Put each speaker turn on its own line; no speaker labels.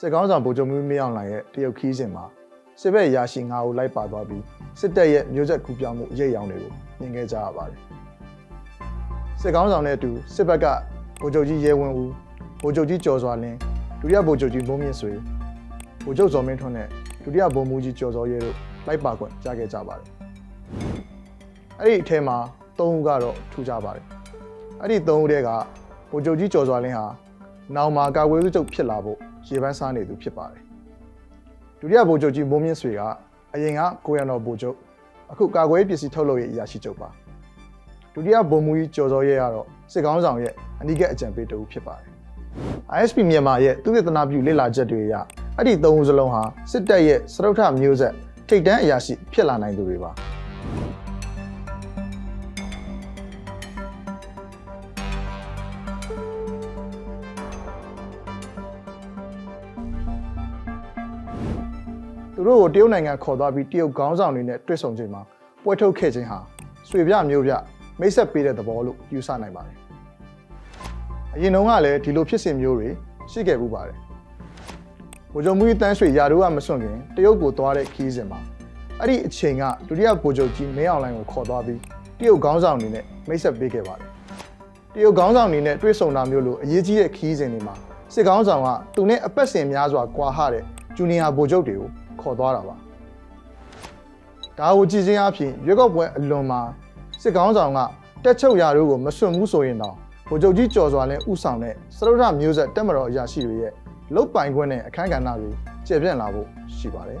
စစ်ကောင်းဆောင်ဗိုလ်ချုပ်မှုမင်းအောင်လှိုင်ရဲ့တရုတ်ခီးစဉ်မှာစစ်ဘက်ရာရှိ9ဦးလိုက်ပါသွားပြီးစစ်တပ်ရဲ့မျိုးဆက်ကူပြောင်းမှုအရေးအယောင်တွေကိုမြင်ခဲ့ကြရပါတယ်စစ်ကောင်းဆောင်နဲ့အတူစစ်ဘက်ကဗိုလ်ချုပ်ကြီးရဲဝင်းဦးဗိုလ်ချုပ်ကြီးကျော်စွာလင်းဒုတိယဗိုလ်ချုပ်ကြီးမိုးမြင့်ဆွေဗိုလ်ချုပ်ဇော်မင်းထွန်းနဲ့ဒုတိယဗိုလ်မှူးကြီးကျော်စောရဲတို့လိုက်ပါခွင့်ကြားခဲ့ကြပါတယ်အဲ့ဒီအထဲမှာ၃ဦးကတော့ထူးခြားပါတယ်အဲ့ဒီ၃ဦးတည်းကဗိုလ်ချုပ်ကြီးကျော်စွာလင်းဟာနောင်မှာကာကွယ်ရေးချုပ်ဖြစ်လာဖို့ ရေပန်းစားနေသူဖြစ်ပါတယ်ဒုတိယဗိုလ်ချုပ်ကြီးမိုးမြင့်ဆွေကအရင်ကကိုရံတော်ဗိုလ်ချုပ်အခုကာကွယ်ရေးပစ္စည်းထုတ်လုပ်ရေးအရာရှိချုပ်ပါဒုတိယဗိုလ်မှူးကြီးကျော်စောရဲကတော့စစ်ကောင်းဆောင်ရဲ့အနိကအကြံပေးတဦးဖြစ်ပါတယ် ISP မြန်မာရဲ့သူသေသနာပြုလေ့လာချက်တွေအရအဲ့ဒီသုံးဦးစလုံးဟာစစ်တပ်ရဲ့စရုပ်ထမျိုးဆက်ထိတ်တန်းအရာရှိဖြစ်လာနိုင်သူတွေပါ သူတို့ကိုတရုတ်နိုင်ငံခေါ်သွားပြီးတရုတ်ခေါင်းဆောင်တွေနဲ့တွေ့ဆုံချိန်မှာပွဲထုတ်ခဲ့ခြင်းဟာဆွေပြမျိုးပြမိတ်ဆက်ပေးတဲ့သဘောလို့ယူဆနိုင်ပါတယ်အရင်တုန်းကလည်းဒီလိုဖြစ်စဉ်မျိုးတွေရှိခဲ့မှုပါတယ်။ဗိုလ်ချုပ်မူကြီးတန်းရွှေယာတို့ကမစွန့်ခင်တရုတ်ကိုသွားတဲ့ခီးစဉ်မှာအဲ့ဒီအချိန်ကဒုတိယဗိုလ်ချုပ်ကြီးမင်းအောင်လှိုင်ကိုခေါ်သွားပြီးတရုတ်ခေါင်းဆောင်အနေနဲ့မိတ်ဆက်ပေးခဲ့ပါတယ်။တရုတ်ခေါင်းဆောင်အနေနဲ့တွေ့ဆုံတာမျိုးလိုအရေးကြီးတဲ့ခီးစဉ်တွေမှာစစ်ခေါင်းဆောင်ကသူနဲ့အပတ်စဉ်များစွာကွာဟတဲ့ဂျူနီယာဗိုလ်ချုပ်တွေကို ခေါ်သွားတာပါ။ဒါကိုကြည့်ချင်းအဖြစ်ရွက်ကောက်ပွဲအလွန်မှာစစ်ခေါင်းဆောင်ကတက်ချုပ်ရာတို့ကိုမစွန့်ဘူးဆိုရင်တော့ဗိုလ်ချုပ်ကြီးကျော်စွာနဲ့ဥဆောင်တဲ့စရုဒ္ဓမျိုးဆက်တက်မတော်အရာရှိတွေရဲ့လုတ်ပိုင်ခွင့်နဲ့အခမ်းကဏ္ဍတွေကျေပြန့်လာဖို့ရှိပါတယ်